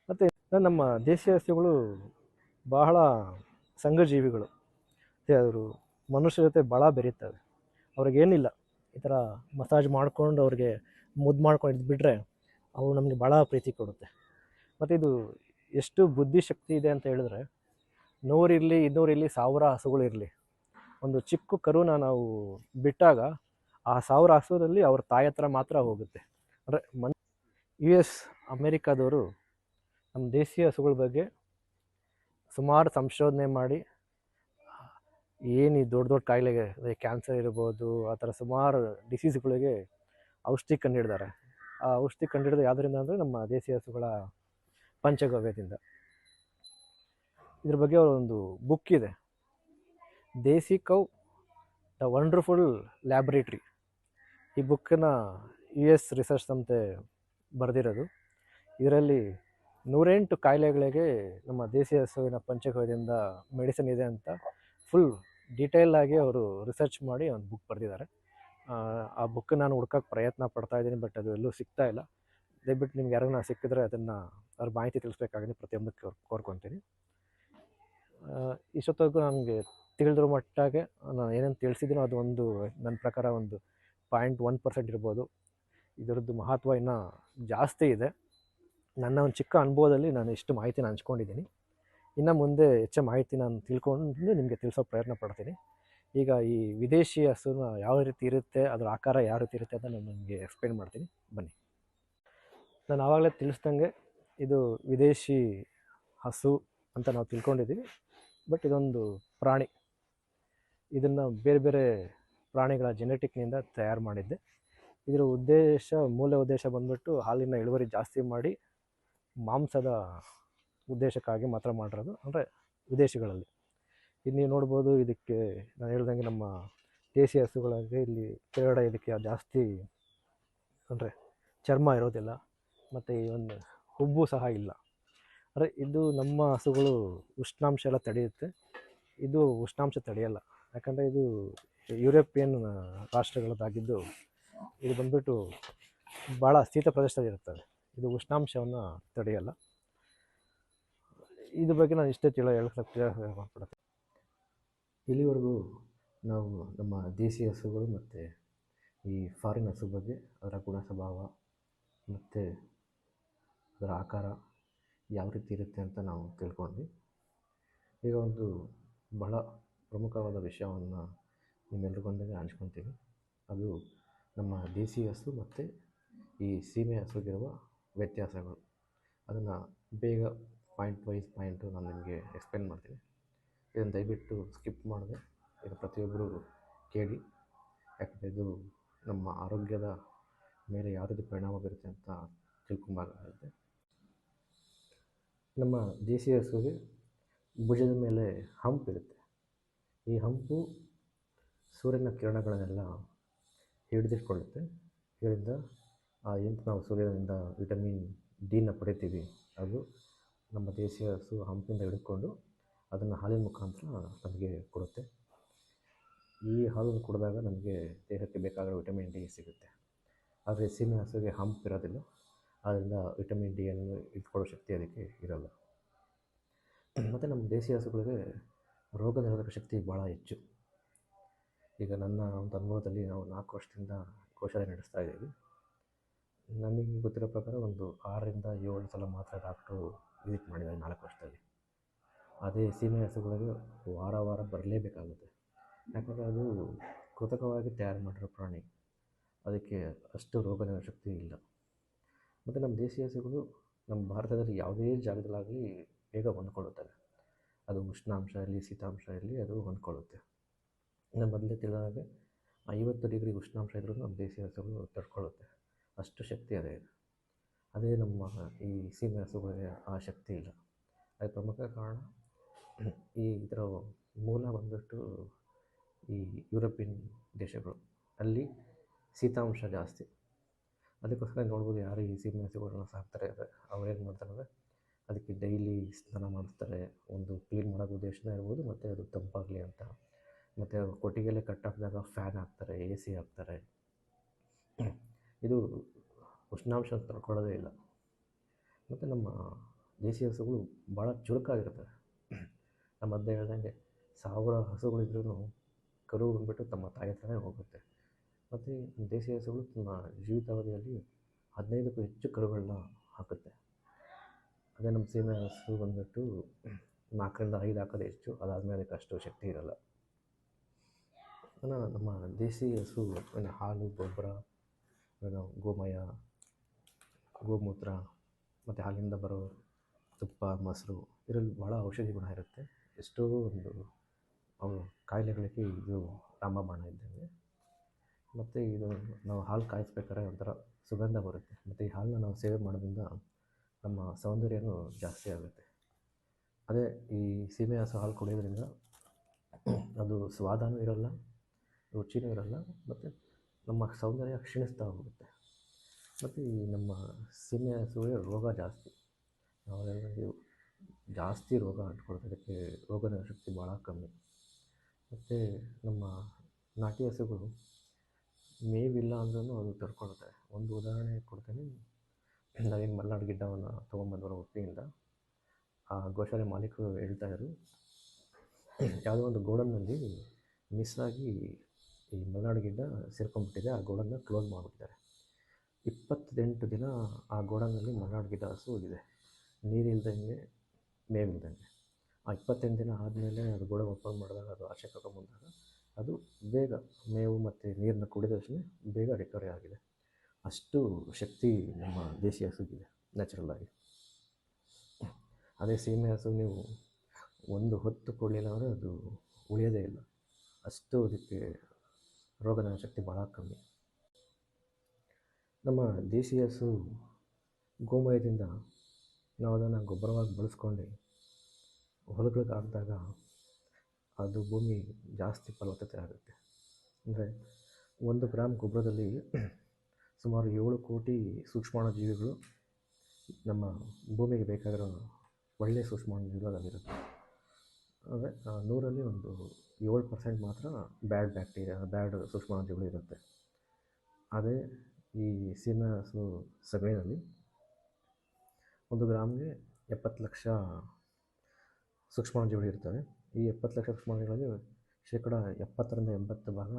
ಮತ್ತು ನಮ್ಮ ದೇಶೀಯ ಹಸುಗಳು ಬಹಳ ಸಂಘಜೀವಿಗಳು. ಅವರು ಮನುಷ್ಯರ ಜೊತೆ ಭಾಳ ಬೆರೀತವೆ ಅವ್ರಿಗೇನಿಲ್ಲ, ಈ ಥರ ಮಸಾಜ್ ಮಾಡ್ಕೊಂಡು ಅವ್ರಿಗೆ ಮುದ್ದು ಮಾಡ್ಕೊಂಡು ಇದ್ಬಿಟ್ರೆ ಅವು ನಮಗೆ ಭಾಳ ಪ್ರೀತಿ ಕೊಡುತ್ತೆ. ಮತ್ತು ಇದು ಎಷ್ಟು ಬುದ್ಧಿಶಕ್ತಿ ಇದೆ ಅಂತ ಹೇಳಿದ್ರೆ, ನೂರಿರಲಿ, ಇನ್ನೂರಿರಲಿ, ಸಾವಿರ ಹಸುಗಳಿರಲಿ. ಒಂದು ಚಿಕ್ಕ ಕರುನ ನಾವು ಬಿಟ್ಟಾಗ ಆ ಸಾವಿರ ಹಸುರಲ್ಲಿ ಅವ್ರ ತಾಯಿ ಹತ್ರ ಮಾತ್ರ ಹೋಗುತ್ತೆ. ಅಂದರೆ ಮನ್ ಯು ಎಸ್ ಅಮೇರಿಕಾದವರು ನಮ್ಮ ದೇಶೀಯ ಹಸುಗಳ ಬಗ್ಗೆ ಸುಮಾರು ಸಂಶೋಧನೆ ಮಾಡಿ, ಏನು ದೊಡ್ಡ ದೊಡ್ಡ ಕಾಯಿಲೆಗೆ, ಅದೇ ಕ್ಯಾನ್ಸರ್ ಇರ್ಬೋದು, ಆ ಥರ ಸುಮಾರು ಡಿಸೀಸ್ಗಳಿಗೆ ಔಷಧಿ ಕಂಡುಹಿಡ್ದಾರೆ ಆ ಔಷಧಿ ಕಂಡುಹಿಡಿದು ಯಾವುದರಿಂದ ಅಂದರೆ ನಮ್ಮ ದೇಶೀಯ ಹಸುಗಳ ಪಂಚಗವ್ಯದಿಂದ. ಇದ್ರ ಬಗ್ಗೆ ಒಂದು ಬುಕ್ ಇದೆ. Desi cow the wonderful laboratory. ಈ ಬುಕ್ಕನ್ನ ಯು ಎಸ್ ರಿಸರ್ಚ್ ಸಂಸ್ಥೆ ಬರೆದಿರೋದು. ಇದರಲ್ಲಿ ನೂರೆಂಟು ಕಾಯಿಲೆಗಳಿಗೆ ನಮ್ಮ ದೇಸಿ ಹಸುವಿನ ಪಂಚಕವ್ಯದಿಂದ ಮೆಡಿಸಿನ್ ಇದೆ ಅಂತ ಫುಲ್ ಡೀಟೇಲ್ ಆಗಿ ಅವರು ರಿಸರ್ಚ್ ಮಾಡಿ ಒಂದು ಬುಕ್ ಬರೆದಿದ್ದಾರೆ. ಆ ಬುಕ್ ನಾನು ಹುಡ್ಕೋಕ್ಕೆ ಪ್ರಯತ್ನ ಪಡ್ತಾ ಇದ್ದೀನಿ ಬಟ್ ಅದು ಎಲ್ಲೂ ಸಿಗ್ತಾ ಇಲ್ಲ. ದಯವಿಟ್ಟು ನಿಮ್ಗೆ ಯಾರನ್ನ ಸಿಕ್ಕಿದ್ರೆ ಅದನ್ನು ಅವ್ರ ಮಾಹಿತಿ ತಿಳಿಸ್ಬೇಕಾಗಿ ಪ್ರತಿಯೊಂದಕ್ಕೆ ಕೋರ್- ಕೋರ್ಕೊತೀನಿ. ಆ, ಇಷ್ಟೊತ್ತವರೆಗೂ ನನಗೆ ತಿಳಿದಿರೋ ಮಟ್ಟಾಗೆ, ನಾನು ಏನೇನು ತಿಳಿಸಿದ್ದೀನೋ ಅದು ಒಂದು ನನ್ನ ಪ್ರಕಾರ ಒಂದು ಪಾಯಿಂಟ್ ಒನ್ ಪರ್ಸೆಂಟ್ ಇರ್ಬೋದು. ಇದರದ್ದು ಮಹತ್ವ ಇನ್ನೂ ಜಾಸ್ತಿ ಇದೆ. ನನ್ನ ಒಂದು ಚಿಕ್ಕ ಅನುಭವದಲ್ಲಿ ನಾನು ಇಷ್ಟು ಮಾಹಿತಿನ ಹಂಚ್ಕೊಂಡಿದ್ದೀನಿ. ಇನ್ನು ಮುಂದೆ ಹೆಚ್ಚು ಮಾಹಿತಿ ನಾನು ತಿಳ್ಕೊಂಡು ನಿಮಗೆ ತಿಳಿಸೋ ಪ್ರಯತ್ನ ಪಡ್ತೀನಿ. ಈಗ ಈ ವಿದೇಶಿ ಹಸುನ ಯಾವ ರೀತಿ ಇರುತ್ತೆ, ಅದರ ಆಕಾರ ಯಾವ ರೀತಿ ಇರುತ್ತೆ ಅಂತ ನಾನು ನಿಮಗೆ ಎಕ್ಸ್ಪ್ಲೇನ್ ಮಾಡ್ತೀನಿ. ಬನ್ನಿ. ನಾನು ಆವಾಗಲೇ ತಿಳಿಸ್ದಂಗೆ ಇದು ವಿದೇಶಿ ಹಸು ಅಂತ ನಾವು ತಿಳ್ಕೊಂಡಿದ್ದೀವಿ. ಬಟ್ ಇದೊಂದು ಪ್ರಾಣಿ. ಇದನ್ನು ಬೇರೆ ಬೇರೆ ಪ್ರಾಣಿಗಳ ಜೆನೆಟಿಕ್ನಿಂದ ತಯಾರು ಮಾಡಿದ್ದೆ. ಇದರ ಉದ್ದೇಶ, ಮೂಲ ಉದ್ದೇಶ ಬಂದ್ಬಿಟ್ಟು ಹಾಲಿನ ಇಳುವರಿ ಜಾಸ್ತಿ ಮಾಡಿ ಮಾಂಸದ ಉದ್ದೇಶಕ್ಕಾಗಿ ಮಾತ್ರ ಮಾಡಿರೋದು. ಅಂದರೆ ವಿದೇಶಗಳಲ್ಲಿ. ಇದು ನೀವು ನೋಡ್ಬೋದು, ಇದಕ್ಕೆ ನಾನು ಹೇಳ್ದಂಗೆ ನಮ್ಮ ದೇಸಿ ಹಸುಗಳಿಗೆ ಇಲ್ಲಿ ಕೆಳಗಡೆ ಇದಕ್ಕೆ ಜಾಸ್ತಿ ಅಂದರೆ ಚರ್ಮ ಇರೋದಿಲ್ಲ. ಮತ್ತು ಈ ಒಂದು ಹುಬ್ಬು ಸಹ ಇಲ್ಲ. ಅಂದರೆ ಇದು ನಮ್ಮ ಹಸುಗಳು ಉಷ್ಣಾಂಶ ಎಲ್ಲ ತಡೆಯುತ್ತೆ. ಇದು ಉಷ್ಣಾಂಶ ತಡೆಯಲ್ಲ. ಯಾಕಂದರೆ ಇದು ಯುರೋಪಿಯನ್ ರಾಷ್ಟ್ರಗಳದ್ದಾಗಿದ್ದು ಇದು ಬಂದ್ಬಿಟ್ಟು ಭಾಳ ಶೀತ ಪ್ರದೇಶದಲ್ಲಿ ಇರ್ತದೆ ಇದು ಉಷ್ಣಾಂಶವನ್ನು ತಡೆಯಲ್ಲ. ಇದ್ರ ಬಗ್ಗೆ ನಾನು ಇಷ್ಟೇ ತಿಳ ಹೇಳ್ಕೊಡ್ತೀನಿ ಇಲ್ಲಿವರೆಗೂ ನಾವು ನಮ್ಮ ದೇಸಿ ಹಸುಗಳು ಮತ್ತು ಈ ಫಾರಿನ್ ಹಸು ಬಗ್ಗೆ ಅದರ ಗುಣ ಸ್ವಭಾವ ಮತ್ತು ಅದರ ಆಕಾರ ಯಾವ ರೀತಿ ಇರುತ್ತೆ ಅಂತ ನಾವು ತಿಳ್ಕೊಂಡ್ವಿ. ಈಗ ಒಂದು ಬಹಳ ಪ್ರಮುಖವಾದ ವಿಷಯವನ್ನು ನಿಮ್ಮೆಲ್ರಿಗೊಂದಿಗೆ ಹಂಚ್ಕೊತೀನಿ ಅದು ನಮ್ಮ ದೇಸಿ ಹಸು ಮತ್ತು ಈ ಸೀಮೆ ಹಸುಗಿರುವ ವ್ಯತ್ಯಾಸಗಳು. ಅದನ್ನು ಬೇಗ ಪಾಯಿಂಟ್ ವೈಸ್ ಪಾಯಿಂಟು ನಾನು ನಿಮಗೆ ಎಕ್ಸ್ಪ್ಲೇನ್ ಮಾಡ್ತೀನಿ. ಇದನ್ನು ದಯವಿಟ್ಟು ಸ್ಕಿಪ್ ಮಾಡಿದೆ ಇದು ಪ್ರತಿಯೊಬ್ಬರೂ ಕೇಳಿ. ಯಾಕಂದರೆ ಇದು ನಮ್ಮ ಆರೋಗ್ಯದ ಮೇಲೆ ಯಾವ ರೀತಿ ಪರಿಣಾಮ ಬೀರುತ್ತೆ ಅಂತ ತಿಳ್ಕೊಂಬಾಗುತ್ತೆ ನಮ್ಮ ದೇಸಿ ಹಸುವಿಗೆ ಭುಜದ ಮೇಲೆ ಹಂಪ್ ಇರುತ್ತೆ. ಈ ಹಂಪು ಸೂರ್ಯನ ಕಿರಣಗಳನ್ನೆಲ್ಲ ಹಿಡಿದಿಟ್ಕೊಳ್ಳುತ್ತೆ. ಇದರಿಂದ ಆ ಏನು ನಾವು ಸೂರ್ಯನಿಂದ ವಿಟಮಿನ್ ಡಿನ ಪಡಿತೀವಿ. ಅದು ನಮ್ಮ ದೇಶೀಯ ಹಸು ಹಂಪಿಂದ ಹಿಡ್ಕೊಂಡು ಅದನ್ನು ಹಾಲಿನ ಮುಖಾಂತರ ನಮಗೆ ಕೊಡುತ್ತೆ. ಈ ಹಾಲನ್ನು ಕುಡಿದಾಗ ನಮಗೆ ದೇಹಕ್ಕೆ ಬೇಕಾಗಿರೋ ವಿಟಮಿನ್ ಡಿ ಸಿಗುತ್ತೆ. ಆದರೆ ಸೀಮೆ ಹಸುವಿಗೆ ಹಂಪ್ ಇರೋದಿಲ್ಲ. ಆದ್ದರಿಂದ ವಿಟಮಿನ್ ಡಿಯನ್ನು ಇಟ್ಕೊಳ್ಳೋ ಶಕ್ತಿ ಅದಕ್ಕೆ ಇರೋಲ್ಲ. ಮತ್ತು ನಮ್ಮ ದೇಸಿ ಹಸುಗಳಿಗೆ ರೋಗ ನಿರೋಧಕ ಶಕ್ತಿ ಭಾಳ ಹೆಚ್ಚು. ಈಗ ನನ್ನ ಒಂದು ಅನುಭವದಲ್ಲಿ ನಾವು ನಾಲ್ಕು ವರ್ಷದಿಂದ ಕೌಶಲ್ಯ ನಡೆಸ್ತಾ ಇದ್ದೀವಿ. ನನಗೆ ಗೊತ್ತಿರೋ ಪ್ರಕಾರ ಒಂದು ಆರರಿಂದ ಏಳು ಸಲ ಮಾತ್ರ ಡಾಕ್ಟ್ರು ವಿಸಿಟ್ ಮಾಡಿದ್ದಾರೆ ನಾಲ್ಕು ವರ್ಷದಲ್ಲಿ. ಅದೇ ಸೀಮೆ ಹಸುಗಳಿಗೆ ವಾರ ವಾರ ಬರಲೇಬೇಕಾಗುತ್ತೆ. ಯಾಕಂದರೆ ಅದು ಕೃತಕವಾಗಿ ತಯಾರು ಮಾಡಿರೋ ಪ್ರಾಣಿ. ಅದಕ್ಕೆ ಅಷ್ಟು ರೋಗ ಶಕ್ತಿ ಇಲ್ಲ. ಮತ್ತು ನಮ್ಮ ದೇಶೀಯ ಹಸುಗಳು ನಮ್ಮ ಭಾರತದಲ್ಲಿ ಯಾವುದೇ ಜಾಗದಲ್ಲಾಗಲಿ ಬೇಗ ಹೊಂದ್ಕೊಳ್ಳುತ್ತವೆ. ಅದು ಉಷ್ಣಾಂಶ ಇರಲಿ, ಶೀತಾಂಶ ಇರಲಿ, ಅದು ಹೊಂದ್ಕೊಳ್ಳುತ್ತೆ. ಇನ್ನು ಮೊದಲೇ ತಿಳಿದಾಗೆ ಐವತ್ತು ಡಿಗ್ರಿ ಉಷ್ಣಾಂಶ ಇದ್ರೂ ನಮ್ಮ ದೇಸಿ ಹಸುಗಳು ತಡ್ಕೊಳ್ಳುತ್ತೆ. ಅಷ್ಟು ಶಕ್ತಿ ಅದೇ ಇದೆ. ಅದೇ ನಮ್ಮ ಈ ಸೀಮೆ ಹಸುಗಳಿಗೆ ಆ ಶಕ್ತಿ ಇಲ್ಲ. ಅದಕ್ಕೆ ಪ್ರಮುಖ ಕಾರಣ ಈ ಇದರ ಮೂಲ ಬಂದ್ಬಿಟ್ಟು ಈ ಯುರೋಪಿಯನ್ ದೇಶಗಳು. ಅಲ್ಲಿ ಶೀತಾಂಶ ಜಾಸ್ತಿ. ಅದಕ್ಕೋಸ್ಕರ ನೋಡ್ಬೋದು ಯಾರು ಈ ಸೀಮೆ ಹಸುಗಳನ್ನ ಸಾಕ್ತಾರೆ ಅಂದರೆ ಅವ್ರೇನು ಮಾಡ್ತಾರೆ ಅಂದರೆ ಅದಕ್ಕೆ ಡೈಲಿ ಸ್ನಾನ ಮಾಡಿಸ್ತಾರೆ ಒಂದು ಕ್ಲೀನ್ ಮಾಡೋ ಉದ್ದೇಶನೇ ಇರ್ಬೋದು, ಮತ್ತು ಅದು ತಂಪಾಗಲಿ ಅಂತ. ಮತ್ತು ಕೊಟ್ಟಿಗೆಲೆ ಕಟ್ಟಾಕಿದಾಗ ಫ್ಯಾನ್ ಹಾಕ್ತಾರೆ, ಎ ಸಿ ಹಾಕ್ತಾರೆ. ಇದು ಉಷ್ಣಾಂಶ ತಡ್ಕೊಳ್ಳೋದೇ ಇಲ್ಲ. ಮತ್ತು ನಮ್ಮ ದೇಸಿ ಹಸುಗಳು ಭಾಳ ಚುರುಕಾಗಿರ್ತವೆ ನಮ್ಮ ಅದ್ದೆ ಹೇಳ್ದಂಗೆ ಸಾವಿರ ಹಸುಗಳಿದ್ರೂ ಕರು ಬಂದುಬಿಟ್ಟು ತಮ್ಮ ತಾಯಿ ಹತ್ರನೇ ಹೋಗುತ್ತೆ. ಮತ್ತು ದೇಸಿ ಹಸುಗಳು ತಮ್ಮ ಜೀವಿತಾವಧಿಯಲ್ಲಿ ಹದಿನೈದಕ್ಕೂ ಹೆಚ್ಚು ಕರುಗಳನ್ನ ಹಾಕುತ್ತೆ. ಅದೇ ನಮ್ಮ ಸೀಮೆ ಹಸು ಬಂದುಬಿಟ್ಟು ನಾಲ್ಕರಿಂದ ಐದು ಹಾಕೋದು ಹೆಚ್ಚು, ಅದಾದಮೇಲೆ ಅಷ್ಟು ಶಕ್ತಿ ಇರೋಲ್ಲ. ನಮ್ಮ ದೇಸಿ ಹಸು ಹಾಲು, ಗೊಬ್ಬರ ಗೋಮಯ, ಗೋಮೂತ್ರ, ಮತ್ತು ಹಾಲಿಂದ ಬರೋ ತುಪ್ಪ, ಮೊಸರು, ಇದರಲ್ಲಿ ಭಾಳ ಔಷಧಿ ಗುಣ ಇರುತ್ತೆ. ಎಷ್ಟೋ ಒಂದು ಅವು ಕಾಯಿಲೆಗಳಿಗೆ ಇದು ರಾಮಬಾಣ ಇದ್ದಂಗೆ. ಮತ್ತು ಇದು ನಾವು ಹಾಲು ಕಾಯಿಸ್ಬೇಕಾದ್ರೆ ಒಂಥರ ಸುಗಂಧ ಬರುತ್ತೆ. ಮತ್ತು ಈ ಹಾಲನ್ನ ನಾವು ಸೇವೆ ಮಾಡೋದ್ರಿಂದ ನಮ್ಮ ಸೌಂದರ್ಯನೂ ಜಾಸ್ತಿ ಆಗುತ್ತೆ. ಅದೇ ಈ ಸೀಮೆ ಹಸು ಹಾಲು ಕುಡಿಯೋದ್ರಿಂದ ಅದು ಸ್ವಾದನೂ ಇರೋಲ್ಲ, ರುಚಿನೂ ಇರೋಲ್ಲ, ಮತ್ತು ನಮ್ಮ ಸೌಂದರ್ಯ ಕ್ಷೀಣಿಸ್ತಾ ಹೋಗುತ್ತೆ. ಮತ್ತು ಈ ನಮ್ಮ ಸೀಮೆ ಹಸುವಿಗೆ ರೋಗ ಜಾಸ್ತಿ. ನಾವೆಲ್ಲ ಜಾಸ್ತಿ ರೋಗ ಅಂಟ್ಕೊಳ್ತದೆ ಅದಕ್ಕೆ ರೋಗ ಶಕ್ತಿ ಭಾಳ ಕಮ್ಮಿ. ಮತ್ತು ನಮ್ಮ ನಾಟಿ ಹಸುಗಳು ಮೇವಿಲ್ಲ ಅಂದ್ರೂ ಅದು ತಡ್ಕೊಳ್ಳುತ್ತೆ ಒಂದು ಉದಾಹರಣೆ ಕೊಡ್ತೀನಿ. ನಾವೇನು ಮಲ್ನಾಡು ಗಿಡ್ಡವನ್ನು ತೊಗೊಂಬಂದವರ ಉಡುಪಿಯಿಂದ ಆ ಗೋಶಾಲೆ ಮಾಲೀಕರು ಇದ್ದರು ಯಾವುದೋ ಒಂದು ಗೋಡನ್ನಲ್ಲಿ ಮಿಸ್ ಆಗಿ ಈ ಮಲೆನಾಡು ಗಿಡ್ಡ ಸೇರ್ಕೊಂಡ್ಬಿಟ್ಟಿದೆ, ಆ ಗೋಡನ್ನ ಕ್ಲೋಸ್ ಮಾಡಿಬಿಟ್ಟಿದ್ದಾರೆ. ಇಪ್ಪತ್ತೆಂಟು ದಿನ ಆ ಗೋಡನ್ನಲ್ಲಿ ಮಲ್ನಾಡು ಗಿಡ್ಡ ಹಸು ಇದೆ ನೀರಿಲ್ದಂಗೆ ಮೇವಿಲ್ದಂಗೆ ಆ ಇಪ್ಪತ್ತೆಂಟು ದಿನ ಆದಮೇಲೆ ಅದು ಗೋಡೆ ಓಪನ್ ಮಾಡಿದಾಗ, ಅದು ಆಚೆ ಕರ್ಕೊಂಬಂದಾಗ ಅದು ಬೇಗ ಮೇವು ಮತ್ತು ನೀರನ್ನ ಕುಡಿದ ತಕ್ಷಣ ಬೇಗ ರಿಕವರಿ ಆಗಿದೆ. ಅಷ್ಟು ಶಕ್ತಿ ನಮ್ಮ ದೇಶೀಯ ಹಸುಗಿದೆ ನ್ಯಾಚುರಲ್ ಆಗಿ. ಅದೇ ಸೀಮೆ ಹಸು ನೀವು ಒಂದು ಹೊತ್ತು ಕೊಡಲಿಲ್ಲ ಅಂದರೆ ಅದು ಉಳಿಯೋದೇ ಇಲ್ಲ. ಅಷ್ಟು ಅದಕ್ಕೆ ರೋಗದ ಶಕ್ತಿ ಭಾಳ ಕಮ್ಮಿ. ನಮ್ಮ ದೇಶೀಯ ಹಸು ಗೋಮಯದಿಂದ ನಾವು ಅದನ್ನು ಗೊಬ್ಬರವಾಗಿ ಬಳಸ್ಕೊಂಡು, ಹೊಲಗಳಿಗೆ ಹಾಕಿದಾಗ ಅದು ಭೂಮಿ ಜಾಸ್ತಿ ಫಲವತ್ತತೆ ಆಗುತ್ತೆ. ಅಂದರೆ ಒಂದು ಗ್ರಾಮ್ ಗೊಬ್ಬರದಲ್ಲಿ ಸುಮಾರು ಏಳು ಕೋಟಿ ಸೂಕ್ಷ್ಮಾಣು ಜೀವಿಗಳು ನಮ್ಮ ಭೂಮಿಗೆ ಬೇಕಾಗಿರೋ ಒಳ್ಳೆಯ ಸೂಕ್ಷ್ಮಾಣುಜೀವಿಗಳು ಅಲ್ಲಿರುತ್ತೆ ಅಂದರೆ ನೂರಲ್ಲಿ ಒಂದು ಏಳು ಪರ್ಸೆಂಟ್ ಮಾತ್ರ ಬ್ಯಾಡ್ ಬ್ಯಾಕ್ಟೀರಿಯಾ, ಬ್ಯಾಡ್ ಸೂಕ್ಷ್ಮಾಣುಜೀವಿಗಳು ಇರುತ್ತೆ. ಅದೇ ಈ ಸಿನಸು ಸಭೆಯಲ್ಲಿ ಒಂದು ಗ್ರಾಮ್ಗೆ ಎಪ್ಪತ್ತು ಲಕ್ಷ ಸೂಕ್ಷ್ಮಾಣುಜೀವಿಗಳು ಇರ್ತವೆ ಈ ಎಪ್ಪತ್ತು ಲಕ್ಷ ಸೂಕ್ಷ್ಮಾಣುಗಳಲ್ಲಿ ಶೇಕಡ ಎಪ್ಪತ್ತರಿಂದ ಎಂಬತ್ತು ಭಾಗ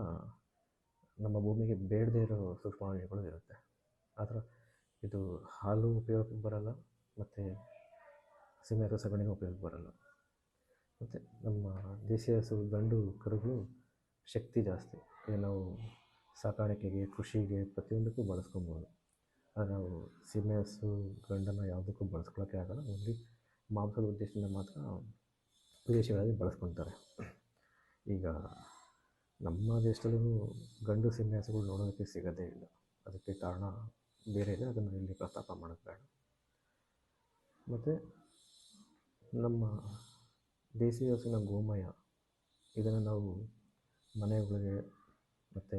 ನಮ್ಮ ಭೂಮಿಗೆ ಬೇಡದೇ ಇರೋ ಸೂಕ್ಷ್ಮಾಣುಗಳು ಇರುತ್ತೆ. ಆ ಥರ ಇದು ಹಾಲು ಉಪಯೋಗಕ್ಕೆ ಬರಲ್ಲ, ಮತ್ತು ಸೀಮೆ ಅಥವಾ ಸಗಣಿಗೆ ಉಪಯೋಗಕ್ಕೆ ಬರಲ್ಲ. ಮತ್ತು ನಮ್ಮ ದೇಶೀಯ ಹಸು, ಗಂಡು, ಕರುಗಳು ಶಕ್ತಿ ಜಾಸ್ತಿ. ನಾವು ಸಾಕಾಣಿಕೆಗೆ, ಕೃಷಿಗೆ ಪ್ರತಿಯೊಂದಕ್ಕೂ ಬಳಸ್ಕೊಬೋದು. ಆದರೆ ನಾವು ಸೀಮೆ ಹಸು, ಗಂಡನ್ನು ಯಾವುದಕ್ಕೂ ಬಳಸ್ಕೊಳ್ಳೋಕ್ಕೆ ಆಗಲ್ಲ. ಓನ್ಲಿ ಮಾಂಸದ ಉದ್ದೇಶದಿಂದ ಮಾತ್ರ ವಿದೇಶಗಳಲ್ಲಿ ಬಳಸ್ಕೊತಾರೆ. ಈಗ ನಮ್ಮ ದೇಶದಲ್ಲೂ ಗಂಡು ಸನ್ಯಾಸಿಗಳು ನೋಡೋದಕ್ಕೆ ಸಿಗೋದೇ ಇಲ್ಲ. ಅದಕ್ಕೆ ಕಾರಣ ಬೇರೆ ಇದೆ ಅದನ್ನು ಇಲ್ಲಿ ಪ್ರಸ್ತಾಪ ಮಾಡೋಕ್ಕೆ ಬೇಡ. ಮತ್ತು ನಮ್ಮ ದೇಸಿ ಹಸುವಿನ ಗೋಮಯ, ಇದನ್ನು ನಾವು ಮನೆಗಳಿಗೆ ಮತ್ತು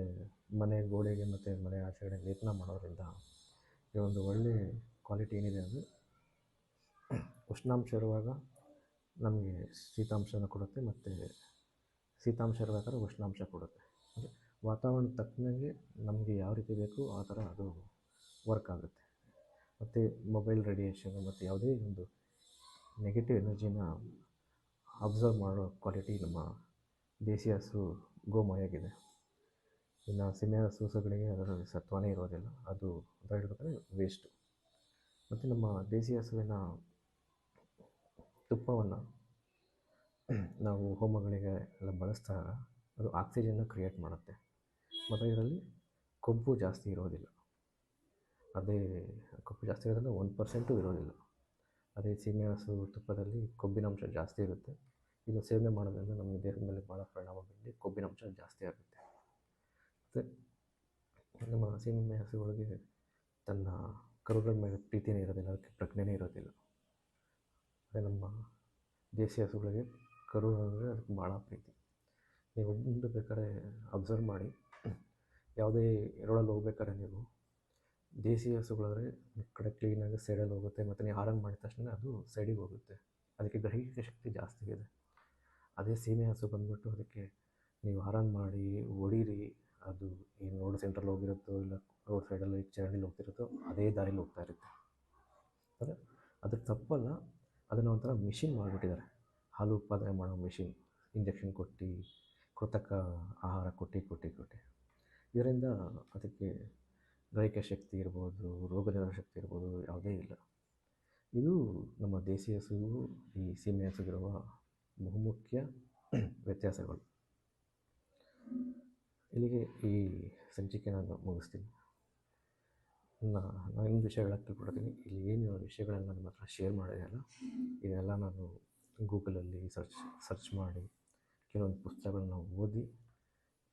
ಮನೆ ಗೋಡೆಗೆ ಮತ್ತು ಮನೆ ಆಚೆಗಡೆ ಲೇಪನ ಮಾಡೋದರಿಂದ ಈ ಒಂದು ಒಳ್ಳೆಯ ಕ್ವಾಲಿಟಿ ಏನಿದೆ ಅಂದರೆ ಉಷ್ಣಾಂಶ ಇರುವಾಗ ನಮಗೆ ಶೀತಾಂಶನ ಕೊಡುತ್ತೆ ಮತ್ತು ಶೀತಾಂಶ ಇರಬೇಕಾದ್ರೆ ಉಷ್ಣಾಂಶ ಕೊಡುತ್ತೆ. ಅಂದರೆ ವಾತಾವರಣಕ್ಕೆ ತಕ್ಕನಾಗೆ ನಮಗೆ ಯಾವ ರೀತಿ ಬೇಕು ಆ ಥರ ಅದು ವರ್ಕ್ ಆಗುತ್ತೆ. ಮತ್ತು ಮೊಬೈಲ್ ರೇಡಿಯೇಷನ್ ಮತ್ತು ಯಾವುದೇ ಒಂದು ನೆಗೆಟಿವ್ ಎನರ್ಜಿನ ಅಬ್ಸರ್ವ್ ಮಾಡೋ ಕ್ವಾಲಿಟಿ ನಮ್ಮ ದೇಸಿ ಹಸು ಗೋಮಯಾಗಿದೆ ಇನ್ನು ಸೀಮೆ ಹಸು ಹಸುಗಳಿಗೆ ಅದರಲ್ಲಿ ಸತ್ವನೇ ಇರೋದಿಲ್ಲ. ಅದು ಹೇಳ್ಬೇಕಾದ್ರೆ ವೇಸ್ಟು ಮತ್ತು ನಮ್ಮ ದೇಸಿ ಹಸುವಿನ ತುಪ್ಪವನ್ನು ನಾವು ಹೋಮಗಳಿಗೆ ಎಲ್ಲ ಬಳಸಿದಾಗ ಅದು ಆಕ್ಸಿಜನ್ನ ಕ್ರಿಯೇಟ್ ಮಾಡುತ್ತೆ. ಮತ್ತು ಇದರಲ್ಲಿ ಕೊಬ್ಬು ಜಾಸ್ತಿ ಇರೋದಿಲ್ಲ. ಅದೇ ಕೊಬ್ಬು ಜಾಸ್ತಿ ಇರೋದ್ರಿಂದ ಒಂದು ಪರ್ಸೆಂಟು ಇರೋದಿಲ್ಲ. ಅದೇ ಸೀಮೆ ಹಸು ತುಪ್ಪದಲ್ಲಿ ಕೊಬ್ಬಿನಾಂಶ ಜಾಸ್ತಿ ಇರುತ್ತೆ. ಇದು ಸೇವನೆ ಮಾಡೋದ್ರಿಂದ ನಮಗೆ ದೇಹದ ಮೇಲೆ ಭಾಳ ಪರಿಣಾಮ ಬೀರಿ ಕೊಬ್ಬಿನಾಂಶ ಜಾಸ್ತಿ ಆಗುತ್ತೆ. ಮತ್ತು ನಮ್ಮ ಸೀಮೆ ಹಸುಗಳಿಗೆ ತನ್ನ ಕರುಗಳ ಮೇಲೆ ಪ್ರೀತಿಯೇ ಇರೋದಿಲ್ಲ, ಅದಕ್ಕೆ ಪ್ರಜ್ಞೆನೇ ಇರೋದಿಲ್ಲ. ಅದೇ ನಮ್ಮ ದೇಸಿ ಹಸುಗಳಿಗೆ ಕರು ಅಂದರೆ ಅದಕ್ಕೆ ಭಾಳ ಪ್ರೀತಿ. ನೀವು ಮುಂದೆ ಬೇಕಾದ್ರೆ ಅಬ್ಸರ್ವ್ ಮಾಡಿ. ಯಾವುದೇ ರೋಡಲ್ಲಿ ಹೋಗ್ಬೇಕಾದ್ರೆ ನೀವು ದೇಸಿ ಹಸುಗಳಾದರೆ ಕಡೆ ಕ್ಲೀನಾಗಿ ಸೈಡಲ್ಲಿ ಹೋಗುತ್ತೆ ಮತ್ತು ನೀವು ಆರನ್ ಮಾಡಿದ ತಕ್ಷಣ ಅದು ಸೈಡಿಗೆ ಹೋಗುತ್ತೆ. ಅದಕ್ಕೆ ಗ್ರಹಿಕೆ ಶಕ್ತಿ ಜಾಸ್ತಿ ಇದೆ. ಅದೇ ಸೀಮೆ ಹಸು ಬಂದುಬಿಟ್ಟು ಅದಕ್ಕೆ ನೀವು ಹಾರನ್ ಮಾಡಿ ಹೊಡೀರಿ ಅದು ಏನು ರೋಡ್ ಸೆಂಟ್ರಲ್ಲಿ ಹೋಗಿರುತ್ತೋ ಇಲ್ಲ ರೋಡ್ ಸೈಡಲ್ಲಿ ಚರಂಡಿಲಿ ಹೋಗ್ತಿರುತ್ತೋ ಅದೇ ದಾರಿಲಿ ಹೋಗ್ತಾ ಇರುತ್ತೆ. ಅಂದರೆ ಅದಕ್ಕೆ ತಪ್ಪಲ್ಲ, ಅದನ್ನು ಒಂಥರ ಮಿಷಿನ್ ಮಾಡಿಬಿಟ್ಟಿದ್ದಾರೆ. ಹಾಲು ಉತ್ಪಾದನೆ ಮಾಡೋ ಮಿಷಿನ್ ಇಂಜೆಕ್ಷನ್ ಕೊಟ್ಟು, ಕೃತಕ ಆಹಾರ ಕೊಟ್ಟು ಕೊಟ್ಟು ಕೊಟ್ಟು. ಇದರಿಂದ ಅದಕ್ಕೆ ದೈಹಿಕ ಶಕ್ತಿ ಇರ್ಬೋದು ರೋಗ ನಿರೋಧಕ ಶಕ್ತಿ ಇರ್ಬೋದು, ಯಾವುದೇ ಇಲ್ಲ. ಇದು ನಮ್ಮ ದೇಸಿ ಹಸುಗೂ ಈ ಸೀಮೆ ಹಸುಗಿರುವ ಬಹುಮುಖ್ಯ ವ್ಯತ್ಯಾಸಗಳು. ಇಲ್ಲಿಗೆ ಈ ಸಂಚಿಕೆ ನಾನು ಮುಗಿಸ್ತೀನಿ. ನಾನು ಇನ್ನೊಂದು ವಿಷಯಗಳ ತಿಳ್ಕೊಡ್ತೀನಿ ಇಲ್ಲಿ ಏನು ವಿಷಯಗಳನ್ನು ನಿಮ್ಮ ಹತ್ರ ಶೇರ್ ಮಾಡಿದೆಯಲ್ಲ ಇದೆಲ್ಲ ನಾನು ಗೂಗಲಲ್ಲಿ ಸರ್ಚ್ ಸರ್ಚ್ ಮಾಡಿ ಕೆಲವೊಂದು ಪುಸ್ತಕಗಳನ್ನ ಓದಿ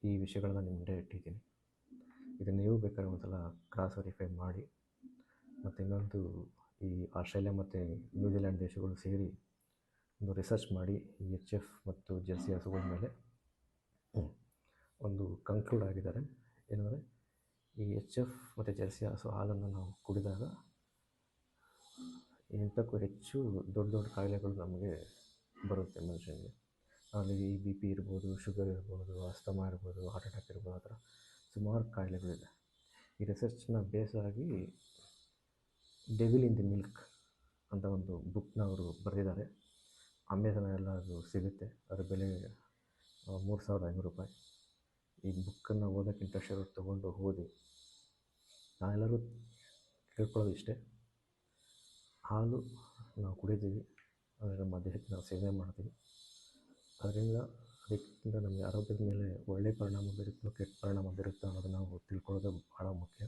ಈ ವಿಷಯಗಳನ್ನ ನಿಮ್ಮ ಮುಂದೆ ಇಟ್ಟಿದ್ದೀನಿ ಇದನ್ನು ನೀವು ಬೇಕಾದ್ರೆ ಒಂದು ಸಲ ಕ್ರಾಸ್ ವೆರಿಫೈ ಮಾಡಿ ಮತ್ತು ಇನ್ನೊಂದು ಈ ಆಸ್ಟ್ರೇಲಿಯಾ ಮತ್ತು ನ್ಯೂಜಿಲ್ಯಾಂಡ್ ದೇಶಗಳು ಸೇರಿ ಒಂದು ರಿಸರ್ಚ್ ಮಾಡಿ ಈ ಎಚ್ ಎಫ್ ಮತ್ತು ಜೆರ್ಸಿ ಹಸುಗಳ ಮೇಲೆ ಒಂದು ಕನ್ಕ್ಲೂಡ್ ಆಗಿದ್ದಾರೆ. ಏನಂದರೆ ಈ ಎಚ್ ಎಫ್ ಮತ್ತು ಜೆರ್ಸಿ ಹಸು ಹಾಲನ್ನು ನಾವು ಕುಡಿದಾಗ ಎಂಟಕ್ಕೂ ಹೆಚ್ಚು ದೊಡ್ಡ ದೊಡ್ಡ ಕಾಯಿಲೆಗಳು ನಮಗೆ ಬರುತ್ತೆ ಮನುಷ್ಯನಿಗೆ. ಅಲ್ಲಿ ಈ ಬಿ ಪಿ ಇರ್ಬೋದು ಶುಗರ್ ಇರ್ಬೋದು, ಅಸ್ತಮಾ ಇರ್ಬೋದು ಹಾರ್ಟ್ ಅಟ್ಯಾಕ್ ಇರ್ಬೋದು, ಆ ಥರ ಸುಮಾರು ಕಾಯಿಲೆಗಳಿದೆ. ಈ ರಿಸರ್ಚ್ನ ಬೇಸ್ ಆಗಿ ಡೆವಿಲ್ ಇನ್ ದಿ ಮಿಲ್ಕ್ ಅಂತ ಒಂದು ಬುಕ್ನ ಅವರು ಬರೆದಿದ್ದಾರೆ. ಎಲ್ಲ ಅದು ಸಿಗುತ್ತೆ. ಅದರ ಬೆಲೆ ಮೂರು ಸಾವಿರದ ಐನೂರು ರೂಪಾಯಿ. ಈ ಬುಕ್ಕನ್ನು ಓದೋಕ್ಕೆ ಇಂಟ್ರೆಸ್ಟ್ ತೊಗೊಂಡು ಓದಿ, ನಾವೆಲ್ಲರೂ ಕೇಳ್ಕೊಳ್ಳೋದು ಇಷ್ಟೇ. ಹಾಲು ನಾವು ಕುಡಿತೀವಿ. ನಮ್ಮ ದೇಹಕ್ಕೆ ನಾವು ಸೇವನೆ ಮಾಡ್ತೀವಿ. ಅದರಿಂದ ಅದಕ್ಕಿಂತ ನಮಗೆ ಆರೋಗ್ಯದ ಮೇಲೆ ಒಳ್ಳೆಯ ಪರಿಣಾಮ ಬೀರುತ್ತೋ, ಕೆಟ್ಟ ಪರಿಣಾಮ ಬೀರುತ್ತೋ ಅನ್ನೋದನ್ನು ನಾವು ತಿಳ್ಕೊಳ್ಳೋದು ಭಾಳ ಮುಖ್ಯ.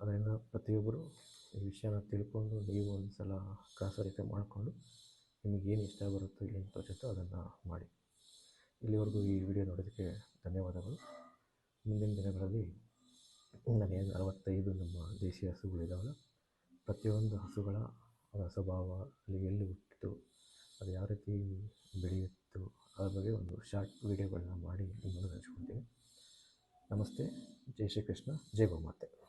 ಅದರಿಂದ ಪ್ರತಿಯೊಬ್ಬರು ಈ ವಿಷಯನ ತಿಳ್ಕೊಂಡು ನೀವು ಒಂದು ಸಲ ವೆರಿಫೈ ಮಾಡಿಕೊಂಡು ನಿಮಗೇನು ಇಷ್ಟ ಬರುತ್ತೋ ಏನು ತೋಚುತ್ತೋ ಅದನ್ನು ಮಾಡಿ. ಇಲ್ಲಿವರೆಗೂ ಈ ವಿಡಿಯೋ ನೋಡೋದಕ್ಕೆ ಧನ್ಯವಾದಗಳು. ಮುಂದಿನ ದಿನಗಳಲ್ಲಿ ನನಗೆ ಅರವತ್ತೈದು ನಮ್ಮ ದೇಶೀಯ ಹಸುಗಳಿದ್ದಾವಲ್ಲ ಪ್ರತಿಯೊಂದು ಹಸುಗಳ ಅದರ ಸ್ವಭಾವ ಅಲ್ಲಿ ಎಲ್ಲಿ ಹುಟ್ಟಿತು, ಅದು ಯಾವ ರೀತಿ ಬೆಳೆಯಿತು ಅದರ ಬಗ್ಗೆ ಒಂದು ಶಾರ್ಟ್ ವೀಡಿಯೋಗಳನ್ನ ಮಾಡಿ ನಿಮ್ಮನ್ನು ಹಂಚ್ಕೊಳ್ತೀನಿ. ನಮಸ್ತೆ, ಜೈ ಶ್ರೀಕೃಷ್ಣ, ಜೈ ಗೋಮಾತೆ.